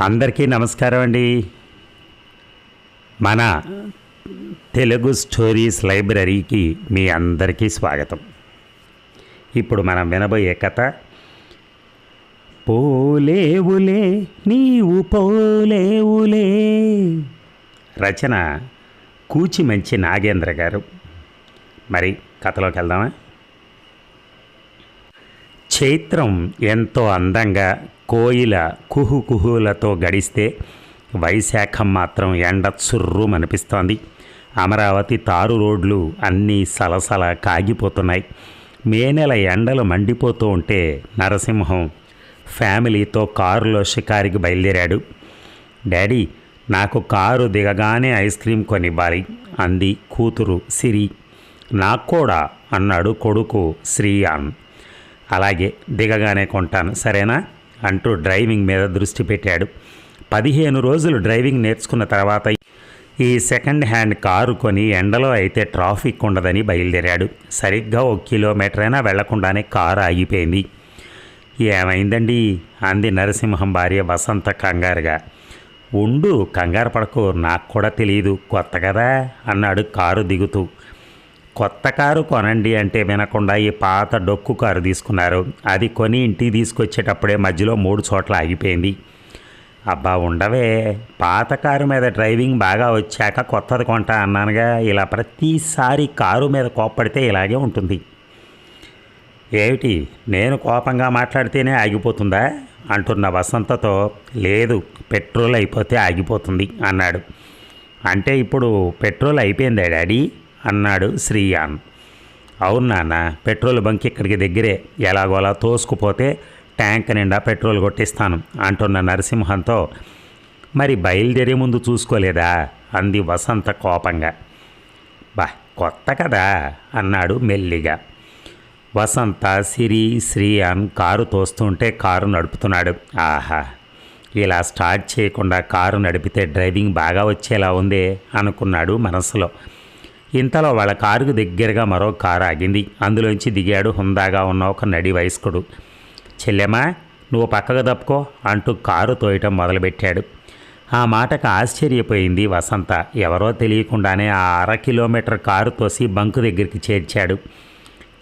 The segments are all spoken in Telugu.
అందరికీ నమస్కారం అండి. మన తెలుగు స్టోరీస్ లైబ్రరీకి మీ అందరికీ స్వాగతం. ఇప్పుడు మనం వినబోయే కథ పోలేవులే నీవు పోలేవులే. రచన కూచి మంచి నాగేంద్ర గారు. మరి కథలోకి వెళ్దామా? చైత్రం ఎంతో అందంగా కోయిల కుహు కుహులతో గడిస్తే వైశాఖం మాత్రం ఎండ చుర్రుమనిపిస్తోంది అమరావతి తారు రోడ్లు అన్నీ సలసల కాగిపోతున్నాయి. మే నెల ఎండలు మండిపోతూ ఉంటే నరసింహం ఫ్యామిలీతో కారులో షికారికి బయలుదేరాడు. డాడీ నాకు కారు దిగగానే ఐస్ క్రీమ్ కొనివ్వాలి అంది కూతురు సిరి. నాకు కూడా అన్నాడు కొడుకు శ్రీయాన్. అలాగే దిగగానే కొంటాను సరేనా? అంటూ డ్రైవింగ్ మీద దృష్టి పెట్టాడు. పదిహేను రోజులు డ్రైవింగ్ నేర్చుకున్న తర్వాత ఈ సెకండ్ హ్యాండ్ కారు కొని ఎండలో అయితే ట్రాఫిక్ ఉండదని బయలుదేరాడు. సరిగ్గా ఒక కిలోమీటర్ అయినా వెళ్ళకుండానే కారు ఆగిపోయింది. ఏమైందండి? అంది నరసింహం భార్య వసంత కంగారుగా. ఉండు కంగారు పడకు నాకు కూడా తెలియదు కొత్త కదా అన్నాడు కారు దిగుతూ. కొత్త కారు కొనండి అంటే వినకుండా ఈ పాత డొక్కు కారు తీసుకున్నారు. అది కొని ఇంటికి తీసుకొచ్చేటప్పుడే మధ్యలో మూడు చోట్ల ఆగిపోయింది. అబ్బా ఉండవే పాత కారు మీద డ్రైవింగ్ బాగా వచ్చాక కొత్తది కొంటా అన్నానుగా. ఇలా ప్రతిసారి కారు మీద కోప్పడితే ఇలాగే ఉంటుంది. ఏమిటి నేను కోపంగా మాట్లాడితేనే ఆగిపోతుందా? అంటున్న వసంతతో లేదు పెట్రోల్ అయిపోతే ఆగిపోతుంది అన్నాడు. అంటే ఇప్పుడు పెట్రోల్ అయిపోయిందా డాడీ? అన్నాడు శ్రీయాన్ అవును నాన్న పెట్రోల్ బంక్ ఇక్కడికి దగ్గరే. ఎలాగోలా తోసుకుపోతే ట్యాంక్ నిండా పెట్రోల్ కొట్టిస్తాను అంటున్న నరసింహంతో. మరి బయలుదేరే ముందు చూసుకోలేదా? అంది వసంత కోపంగా. బా కొత్త కదా అన్నాడు మెల్లిగా. వసంత సిరి శ్రీయాన్ కారు తోస్తుంటే కారు నడుపుతున్నాడు. ఆహా ఇలా స్టార్ట్ చేయకుండా కారు నడిపితే డ్రైవింగ్ బాగా వచ్చేలా ఉందే అనుకున్నాడు మనసులో. ఇంతలో వాళ్ళ కారుకు దగ్గరగా మరో కారు ఆగింది. అందులోంచి దిగాడు హుందాగా ఉన్న ఒక నడి వయస్కుడు. చెల్లెమ్మా నువ్వు పక్కకు తప్పుకో అంటూ కారు తోయటం మొదలుపెట్టాడు. ఆ మాటకు ఆశ్చర్యపోయింది వసంత. ఎవరో తెలియకుండానే ఆ అర కిలోమీటర్ కారు తోసి బంకు దగ్గరికి చేర్చాడు.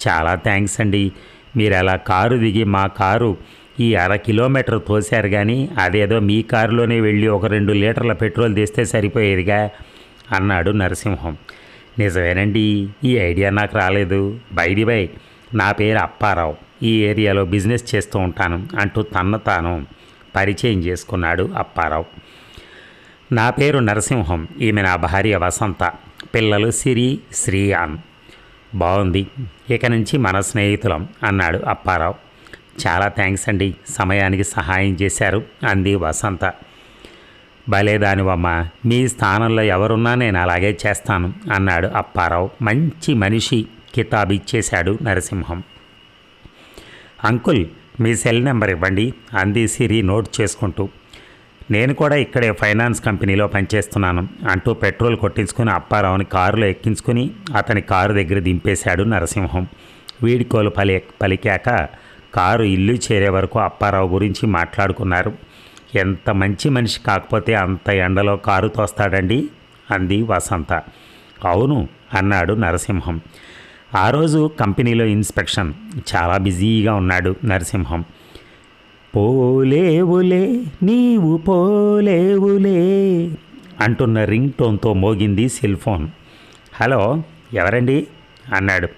చాలా థ్యాంక్స్ అండి. మీరు అలా కారు దిగి మా కారు ఈ అర కిలోమీటర్ తోశారు కానీ అదేదో మీ కారులోనే వెళ్ళి ఒక రెండు లీటర్ల పెట్రోల్ తీస్తే సరిపోయేదిగా అన్నాడు నరసింహం. నిజమేనండి ఈ ఐడియా నాకు రాలేదు. బైడి బై నా పేరు అప్పారావు. ఈ ఏరియాలో బిజినెస్ చేస్తూ ఉంటాను అంటూ తన్న తాను పరిచయం చేసుకున్నాడు అప్పారావు. నా పేరు నరసింహం ఈమె నా భార్య వసంత పిల్లలు సిరి శ్రీయాన్. బాగుంది ఇక నుంచి మన స్నేహితులం అన్నాడు అప్పారావు. చాలా థ్యాంక్స్ అండి సమయానికి సహాయం చేశారు అంది వసంత. భలే దానివమ్మ. మీ స్థానంలో ఎవరున్నా నేను అలాగే చేస్తాను అన్నాడు అప్పారావు. మంచి మనిషి కితాబు ఇచ్చేశాడు నరసింహం. అంకుల్ మీ సెల్ నెంబర్ ఇవ్వండి అంది సిరి నోట్ చేసుకుంటూ. నేను కూడా ఇక్కడే ఫైనాన్స్ కంపెనీలో పనిచేస్తున్నాను అంటూ పెట్రోల్ కొట్టించుకుని అప్పారావుని కారులో ఎక్కించుకుని అతని కారు దగ్గర దింపేశాడు నరసింహం. వీడికోలు పలి పలికాక కారు ఇల్లు చేరే వరకు అప్పారావు గురించి మాట్లాడుకున్నారు. ఎంత మంచి మనిషి కాకపోతే అంత ఎండలో కారు తోస్తాడండి? అంది వసంత. అవును అన్నాడు నరసింహం. ఆ రోజు కంపెనీలో ఇన్స్పెక్షన్. చాలా బిజీగా ఉన్నాడు నరసింహం. పోలేవులే నీవు పోలేవులే అంటున్న రింగ్ టోన్తో మోగింది సెల్ ఫోన్. హలో ఎవరండి? అన్నాడు.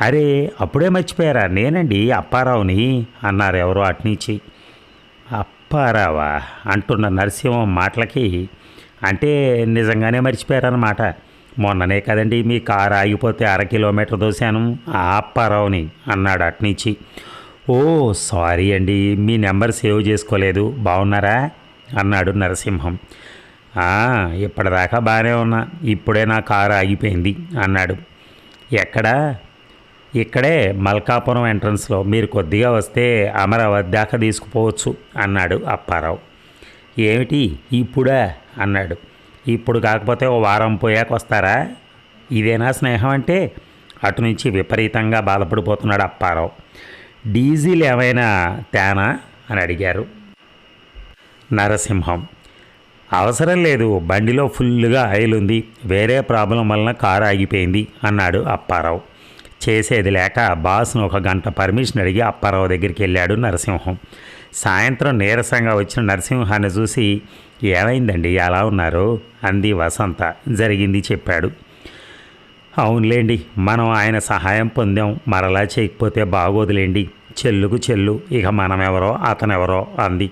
అరే అప్పుడే మర్చిపోయారా? నేనండి అప్పారావుని అన్నారు ఎవరో అట్నుంచి. మర్చిపోరావా అంటున్న నరసింహం మాటలకి. అంటే నిజంగానే మర్చిపోయారన్నమాట. మొన్ననే కదండి మీ కారు ఆగిపోతే అర కిలోమీటర్ దోశాను. ఆ అప్పారావుని అన్నాడు అట్నుంచి. ఓ సారీ అండి మీ నెంబర్ సేవ్ చేసుకోలేదు. బాగున్నారా అన్నాడు నరసింహం. ఇప్పటిదాకా బాగానే ఉన్నా. ఇప్పుడే నా కారు ఆగిపోయింది అన్నాడు. ఎక్కడా? ఇక్కడే మల్కాపురం ఎంట్రన్స్లో మీరు కొద్దిగా వస్తే అమరావతి దాకా తీసుకుపోవచ్చు అన్నాడు అప్పారావు. ఏమిటి? ఇప్పుడా? అన్నాడు. ఇప్పుడు కాకపోతే ఓ వారం పోయాక వస్తారా? ఇదేనా స్నేహం అంటే? అటు నుంచి విపరీతంగా బాధపడిపోతున్నాడు అప్పారావు. డీజిల్ ఏమైనా తేనా? అని అడిగారు నరసింహం. అవసరం లేదు బండిలో ఫుల్గా ఆయిల్ ఉంది వేరే ప్రాబ్లం వలన కారు ఆగిపోయింది అన్నాడు అప్పారావు. చేసేది లేక బాస్ను ఒక గంట పర్మిషన్ అడిగి అప్పారావు దగ్గరికి వెళ్ళాడు నరసింహం. సాయంత్రం నీరసంగా వచ్చిన నరసింహాన్ని చూసి ఏమైందండి? ఎలా ఉన్నారు? అంది వసంత. జరిగింది చెప్పాడు. అవునులేండి మనం ఆయన సహాయం పొందాం. మరలా చేయకపోతే బాగోదులేండి. చెల్లుకు చెల్లు ఇక మనమెవరో అతనెవరో అంది.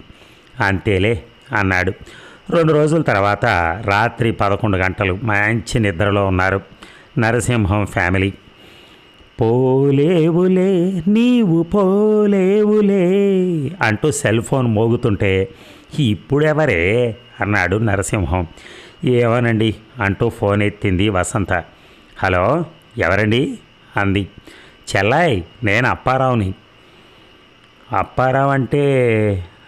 అంతేలే అన్నాడు. రెండు రోజుల తర్వాత రాత్రి పదకొండు గంటలు మంచి నిద్రలో ఉన్నారు నరసింహం ఫ్యామిలీ. పోలేవులే నీవు పోలేవులే అంటూ సెల్ ఫోన్ మోగుతుంటే ఇప్పుడెవరే? అన్నాడు నరసింహం. ఏమోనండి అంటూ ఫోన్ ఎత్తింది వసంత. హలో ఎవరండి? అంది. చెల్లాయ్ నేను అప్పారావుని. అప్పారావు అంటే?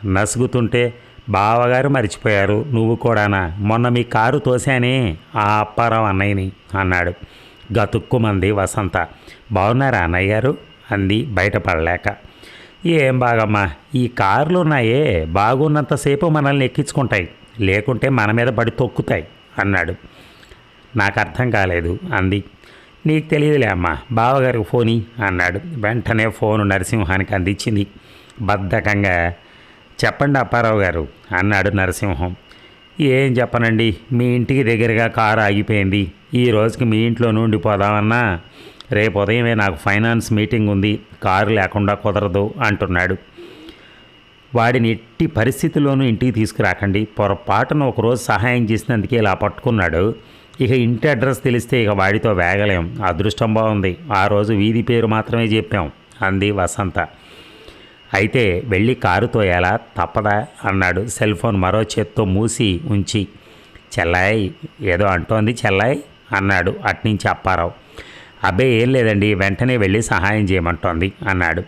నసుగుతుంటే బావగారు మర్చిపోయారు నువ్వు కూడానా? మొన్న మీ కారు తోశానే ఆ అప్పారావు అన్నయ్యని అన్నాడు. గతుక్కుమంది వసంత. బాగున్నారా అన్నయ్య గారు? అంది బయటపడలేక ఏం బాగమ్మా ఈ కార్లు ఉన్నాయే బాగున్నంతసేపు మనల్ని ఎక్కించుకుంటాయి లేకుంటే మన మీద పడి తొక్కుతాయి అన్నాడు. నాకు అర్థం కాలేదు అంది. నీకు తెలియదులే అమ్మా బావగారికి ఫోని అన్నాడు. వెంటనే ఫోను నరసింహానికి అందించింది. బద్ధకంగా చెప్పండి అప్పారావు గారు అన్నాడు నరసింహం. ఏం చెప్పనండి మీ ఇంటికి దగ్గరగా కారు ఆగిపోయింది ఈ రోజుకి మీ ఇంట్లో నుండి పోదామన్నా రేపు ఉదయమే నాకు ఫైనాన్స్ మీటింగ్ ఉంది కారు లేకుండా కుదరదు అంటున్నాడు. వాడిని ఎట్టి పరిస్థితిలోనూ ఇంటికి తీసుకురాకండి పొరపాటున ఒకరోజు సహాయం చేసినందుకే ఇలా పట్టుకున్నాడు. ఇక ఇంటి అడ్రస్ తెలిస్తే ఇక వాడితో వేగలేం అదృష్టం బాగుంది ఆ రోజు వీధి పేరు మాత్రమే చెప్పాం అంది వసంత. అయితే వెళ్ళి కారు తోయాలా తప్పదా అన్నాడు సెల్ ఫోన్ మరో చేత్తో మూసి ఉంచి. చెల్లాయి ఏదో అంటోంది చెల్లాయి అన్నాడు అట్నుంచి అప్పారావు. అబ్బే ఏం లేదండి వెంటనే వెళ్ళి సహాయం చేయమంటోంది అన్నాడు.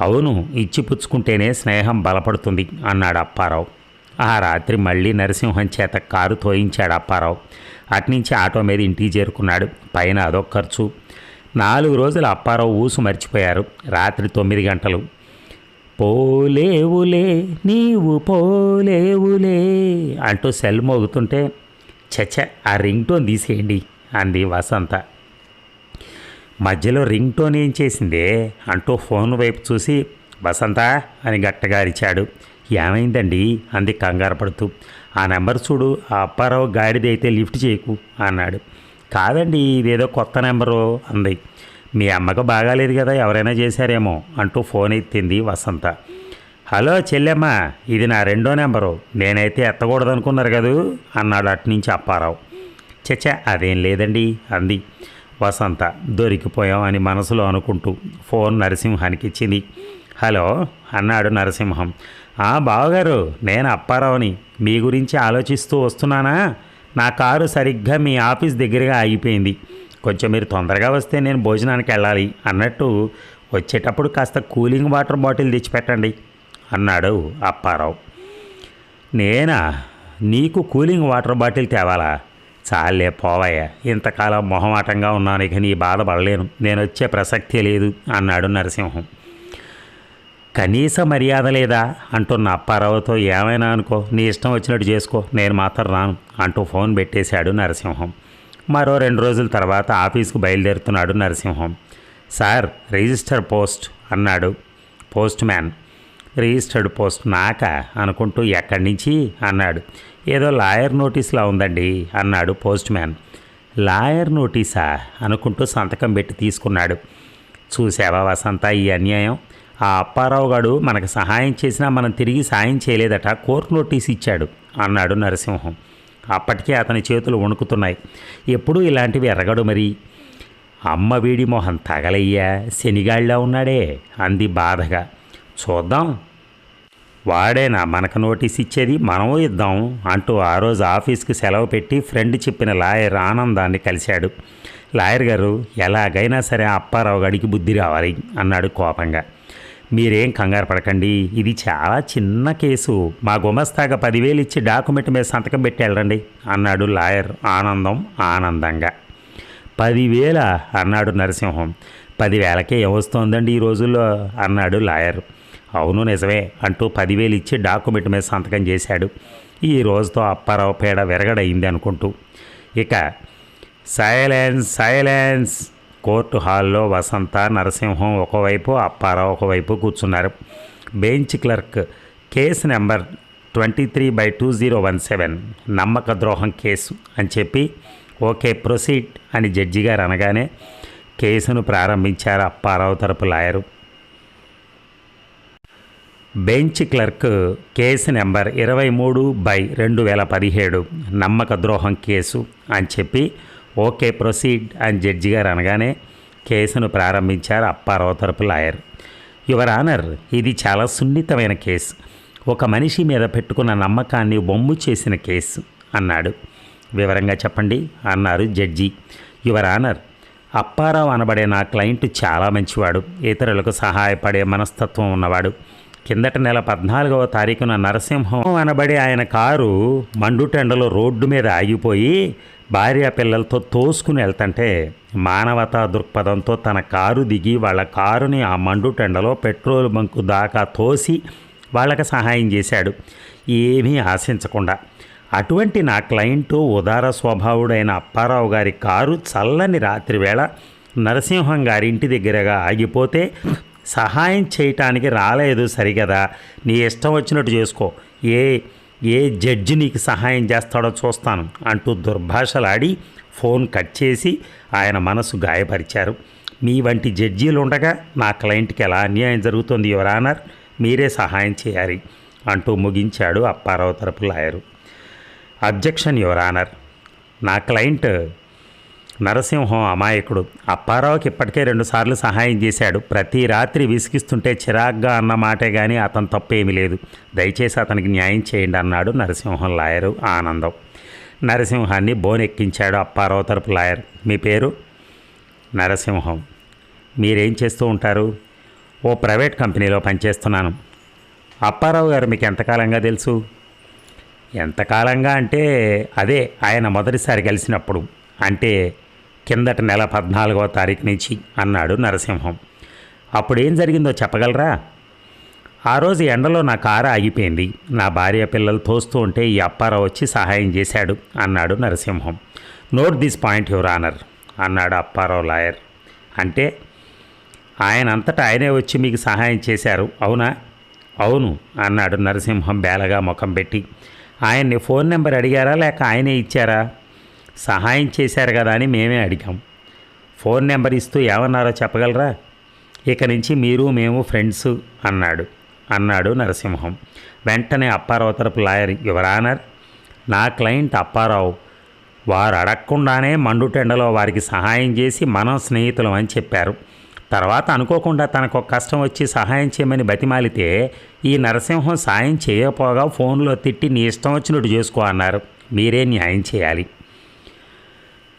అవును ఇచ్చి పుచ్చుకుంటేనే స్నేహం బలపడుతుంది అన్నాడు అప్పారావు. ఆ రాత్రి మళ్ళీ నరసింహం చేత కారు తోయించాడు అప్పారావు. అట్నుంచి ఆటో మీద ఇంటికి చేరుకున్నాడు. పైన అదొక ఖర్చు. నాలుగు రోజులు అప్పారావు ఊసు మర్చిపోయారు. రాత్రి తొమ్మిది గంటలు. పోలేవులే నీవు పోలేవులే అంటూ సెల్ మోగుతుంటే చచ్చ ఆ రింగ్ టోన్ తీసేయండి అంది వసంత. మధ్యలో రింగ్ టోన్ ఏం చేసిందే అంటూ ఫోన్ వైపు చూసి వసంత అని గట్టగా అరిచాడు. ఏమైందండి? అంది కంగారు పడుతూ. ఆ నెంబర్ చూడు ఆ అప్పారావు గాడిది అయితే లిఫ్ట్ చేయకు అన్నాడు. కాదండి ఇదేదో కొత్త నెంబరు అంది. మీ అమ్మకు బాగాలేదు కదా ఎవరైనా చేశారేమో అంటూ ఫోన్ ఎత్తింది వసంత. హలో చెల్లెమ్మ ఇది నా రెండో నెంబరు నేనైతే ఎత్తకూడదనుకున్నారు కదూ అన్నాడు అటునుంచి అప్పారావు. చచ్చా అదేం లేదండి అంది. వసంత దొరికిపోయాం అని మనసులో అనుకుంటూ ఫోన్ నరసింహానికి ఇచ్చింది. హలో అన్నాడు నరసింహం. ఆ బావగారు నేను అప్పారావుని. మీ గురించి ఆలోచిస్తూ వస్తున్నానా? నా కారు సరిగ్గా మీ ఆఫీస్ దగ్గరగా ఆగిపోయింది. కొంచెం మీరు తొందరగా వస్తే నేను భోజనానికి వెళ్ళాలి. అన్నట్టు వచ్చేటప్పుడు కాస్త కూలింగ్ వాటర్ బాటిల్ తెచ్చిపెట్టండి అన్నాడు అప్పారావు. నేనా? నీకు కూలింగ్ వాటర్ బాటిల్ తేవాలా? చాలే పోవయ్యా. ఇంతకాలం మొహమాటంగా ఉన్నాను ఇక నీ బాధపడలేను నేను వచ్చే ప్రసక్తే లేదు అన్నాడు నరసింహం. కనీస మర్యాద లేదా? అంటున్న అప్పారావుతో ఏమైనా అనుకో. నీ ఇష్టం వచ్చినట్టు చేసుకో నేను మాత్రం రాను అంటూ ఫోన్ పెట్టేశాడు నరసింహం. మరో రెండు రోజుల తర్వాత ఆఫీస్కు బయలుదేరుతున్నాడు నరసింహం. సార్ రిజిస్టర్ పోస్ట్ అన్నాడు పోస్ట్ మ్యాన్. రిజిస్టర్డ్ పోస్ట్ నాక? అనుకుంటూ ఎక్కడి నుంచి? అన్నాడు. ఏదో లాయర్ నోటీస్లా ఉందండి అన్నాడు పోస్ట్ మ్యాన్. లాయర్ నోటీసా? అనుకుంటూ సంతకం పెట్టి తీసుకున్నాడు. చూసావా వసంత ఈ అన్యాయం? ఆ అప్పారావు గారు మనకు సహాయం చేసినా మనం తిరిగి సాయం చేయలేదట కోర్టు నోటీస్ ఇచ్చాడు అన్నాడు నరసింహం. అప్పటికే అతని చేతులు వణుకుతున్నాయి. ఎప్పుడూ ఇలాంటివి ఎరగడు మరి. అమ్మ వీడి మొహం తగలయ్యా శనిగాళ్ళ ఉన్నాడే అంది బాధగా. చూద్దాం వాడేనా మనకు నోటీస్ ఇచ్చేది మనము ఇద్దాం అంటూ ఆ రోజు ఆఫీస్కి సెలవు పెట్టి ఫ్రెండ్ చెప్పిన లాయర్ ఆనందాన్ని కలిశాడు. లాయర్ గారు ఎలాగైనా సరే అప్పారావు గడికి బుద్ధి రావాలి అన్నాడు కోపంగా. మీరేం కంగారు పడకండి ఇది చాలా చిన్న కేసు. మా గుమస్తాగా పదివేలు ఇచ్చి డాక్యుమెంట్ మీద సంతకం పెట్టి వెళ్ళండి అన్నాడు లాయర్ ఆనందం ఆనందంగా. పదివేల అన్నాడు నరసింహం. పదివేలకే ఏమొస్తోందండి ఈ రోజుల్లో అన్నాడు లాయర్. అవును నిజమే అంటూ పదివేలు ఇచ్చి డాక్యుమెంట్ మీద సంతకం చేశాడు. ఈ రోజుతో అప్పారావు పేడ విరగడయింది అనుకుంటూ. ఇక సైలెన్స్ సైలెన్స్! కోర్టు హాల్లో వసంత నరసింహం ఒకవైపు అప్పారావు ఒకవైపు కూర్చున్నారు. Bench clerk case number twenty three by two zero one seven. నమ్మక ద్రోహం కేసు అని చెప్పి ఓకే ప్రొసీడ్ అని జడ్జి గారు అనగానే కేసును ప్రారంభించారు అప్పారావు తరపు lawyer. Bench clerk case number ఇరవై మూడు బై రెండు వేల పదిహేడు. నమ్మక ద్రోహం కేసు అని చెప్పి ఓకే ప్రొసీడ్ అని జడ్జి గారు అనగానే కేసును ప్రారంభించారు అప్పారావు తరపు లాయర్. యువర్ ఆనర్ ఇది చాలా సున్నితమైన కేసు. ఒక మనిషి మీద పెట్టుకున్న నమ్మకాన్ని బొమ్ము చేసిన కేసు అన్నాడు. వివరంగా చెప్పండి అన్నారు జడ్జి. యువర్ ఆనర్ అప్పారావు అనబడే నా క్లయింట్ చాలా మంచివాడు. ఇతరులకు సహాయపడే మనస్తత్వం ఉన్నవాడు. కిందట నెల పద్నాలుగవ తారీఖున నరసింహం అనబడే ఆయన కారు మండుటెండలో రోడ్డు మీద ఆగిపోయి భార్య పిల్లలతో తోసుకుని వెళ్తుంటే మానవతా దృక్పథంతో తన కారు దిగి వాళ్ళ కారుని ఆ మండుటెండలో పెట్రోల్ బంకు దాకా తోసి వాళ్ళకి సహాయం చేశాడు. ఏమీ ఆశించకుండా. అటువంటి నా క్లయింటు ఉదార స్వభావుడైన అప్పారావు గారి కారు చల్లని రాత్రివేళ నరసింహం గారి ఇంటి దగ్గరగా ఆగిపోతే సహాయం చేయటానికి రాలేదు సరిగదా. నీ ఇష్టం వచ్చినట్టు చేసుకో. ఏ ఏ జడ్జి నీకు సహాయం చేస్తాడో చూస్తాను అంటూ దుర్భాషలాడి ఫోన్ కట్ చేసి ఆయన మనసు గాయపరిచారు. మీ వంటి జడ్జీలు ఉండగా నా క్లయింట్కి ఎలా అన్యాయం జరుగుతుంది యువర్ ఆనర్? మీరే సహాయం చేయాలి అంటూ ముగించాడు అప్పారావు తరపు లాయరు. Objection your honour. నా క్లయింట్ నరసింహం అమాయకుడు. అప్పారావుకి ఇప్పటికే రెండుసార్లు సహాయం చేశాడు. ప్రతి రాత్రి విసిగిస్తుంటే చిరాగ్గా అన్న మాటే కానీ అతను తప్పేమీ లేదు. దయచేసి అతనికి న్యాయం చేయండి అన్నాడు నరసింహం లాయరు ఆనందం. నరసింహాన్ని బోనెక్కించాడు అప్పారావు తరపు లాయర్. మీ పేరు? నరసింహం. మీరేం చేస్తూ ఉంటారు? ఓ ప్రైవేట్ కంపెనీలో పనిచేస్తున్నాను. అప్పారావు గారు మీకు ఎంతకాలంగా తెలుసు? ఎంతకాలంగా అంటే అదే ఆయన మొదటిసారి కలిసినప్పుడు. అంటే కిందట నెల పద్నాలుగవ తారీఖు నుంచి అన్నాడు నరసింహం. అప్పుడు ఏం జరిగిందో చెప్పగలరా? ఆ రోజు ఎండలో నా కారు ఆగిపోయింది. నా భార్య పిల్లలు తోస్తూ ఉంటే ఈ అప్పారావు వచ్చి సహాయం చేశాడు అన్నాడు Narasimham. Note this point your honour అన్నాడు అప్పారావు లాయర్. అంటే ఆయన అంతటా ఆయనే వచ్చి మీకు సహాయం చేశారు అవునా? అవును అన్నాడు నరసింహం బేలగా ముఖం పెట్టి. ఆయన్ని ఫోన్ నెంబర్ అడిగారా లేక ఆయనే ఇచ్చారా? సహాయం చేశారు కదా అని మేమే అడిగాం. ఫోన్ నెంబర్ ఇస్తూ ఏమన్నారో చెప్పగలరా? ఇక నుంచి మీరు మేము ఫ్రెండ్స్ అన్నాడు. అన్నాడు నరసింహం. వెంటనే అప్పారావు తరపు లాయర్ యువర్ ఆనర్ నా క్లయింట్ అప్పారావు. వారు అడగకుండానే మండుటెండలో వారికి సహాయం చేసి మనం స్నేహితులం అని చెప్పారు. తర్వాత అనుకోకుండా తనకు ఒక కష్టం వచ్చి సహాయం చేయమని బతిమాలితే ఈ నరసింహం సాయం చేయకపోగా ఫోన్లో తిట్టి నీ ఇష్టం వచ్చినట్టు చేసుకో అన్నారు. మీరే న్యాయం చేయాలి.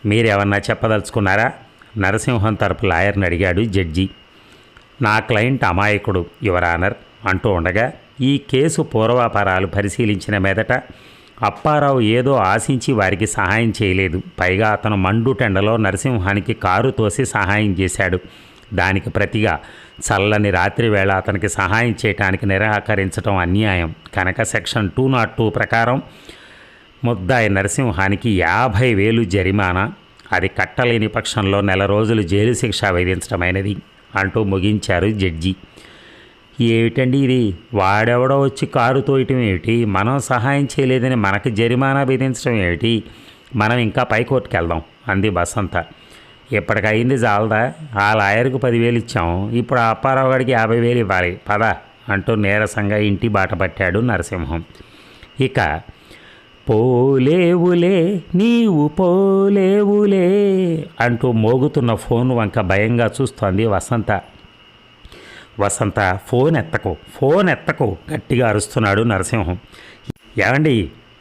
మీరేమన్నా చెప్పదలుచుకున్నారా? నరసింహం తరపు లాయర్ని అడిగాడు జడ్జి. నా క్లయింట్ అమాయకుడు యువర్ ఆనర్ అంటూ ఉండగా ఈ కేసు పూర్వాపరాలు పరిశీలించిన మీదట అప్పారావు ఏదో ఆశించి వారికి సహాయం చేయలేదు. పైగా అతను మండుటెండలో నరసింహానికి కారు తోసి సహాయం చేశాడు. దానికి ప్రతిగా చల్లని రాత్రి వేళ అతనికి సహాయం చేయటానికి నిరాకరించడం అన్యాయం. కనుక సెక్షన్ టూ నాట్ టూ ప్రకారం ముద్దాయి నరసింహానికి యాభై వేలు జరిమానా. అది కట్టలేని పక్షంలో నెల రోజులు జైలు శిక్ష విధించడమైనది అంటూ ముగించారు జడ్జి. ఏమిటండి ఇది? వాడెవడో వచ్చి కారు తోయటం ఏమిటి? మనం సహాయం చేయలేదని మనకు జరిమానా విధించడం ఏమిటి? మనం ఇంకా పైకోర్టుకు వెళ్దాం అంది బసంత. ఇప్పటికయింది చాలదా ఆ లాయర్కు పదివేలు ఇచ్చాము ఇప్పుడు ఆ అప్పారావు గారికి యాభై వేలు ఇవ్వాలి. పద అంటూ నీరసంగా ఇంటి బాట పట్టాడు నరసింహం. ఇక పోలేవులే నీవు పోలేవులే అంటూ మోగుతున్న ఫోన్ వంక భయంగా చూస్తోంది వసంత. వసంత ఫోన్ ఎత్తకు ఫోన్ ఎత్తకు గట్టిగా అరుస్తున్నాడు నరసింహం. ఏమండి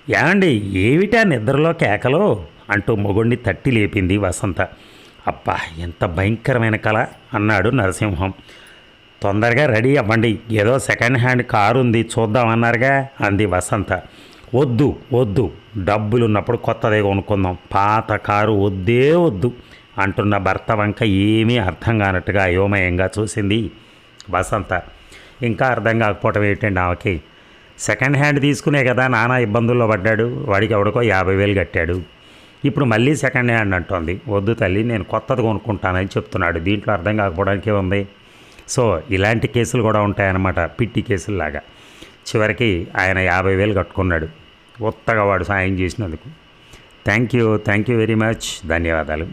ఏమండి ఏమిటా నిద్రలో కేకలో అంటూ మొగుణ్ణి తట్టి లేపింది వసంత. అబ్బా ఎంత భయంకరమైన కళ అన్నాడు నరసింహం. తొందరగా రెడీ అవ్వండి ఏదో సెకండ్ హ్యాండ్ కారు ఉంది చూద్దామన్నారుగా అంది వసంత. వద్దు వద్దు. డబ్బులు ఉన్నప్పుడు కొత్తదే కొనుక్కుందాం. పాత కారు వద్దే వద్దు. అంటున్న భర్త వంక ఏమీ అర్థం కానట్టుగా అయోమయంగా చూసింది వసంత. ఇంకా అర్థం కాకపోవటం ఏంటండి ఆమెకి? సెకండ్ హ్యాండ్ తీసుకునే కదా నానా ఇబ్బందుల్లో పడ్డాడు. వాడికి ఎవడికో యాభై వేలు కట్టాడు. ఇప్పుడు మళ్ళీ సెకండ్ హ్యాండ్ అంటోంది. వద్దు తల్లి నేను కొత్తది కొనుక్కుంటానని చెప్తున్నాడు. దీంట్లో అర్థం కాకపోవడానికి ఉంది సో ఇలాంటి కేసులు కూడా ఉంటాయన్నమాట. పిట్టి కేసుల్లాగా. చివరికి ఆయన యాభై వేలు కట్టుకున్నాడు. ఉత్తగా వాడు సాయం చేసినందుకు. Thank you thank you very much ధన్యవాదాలు.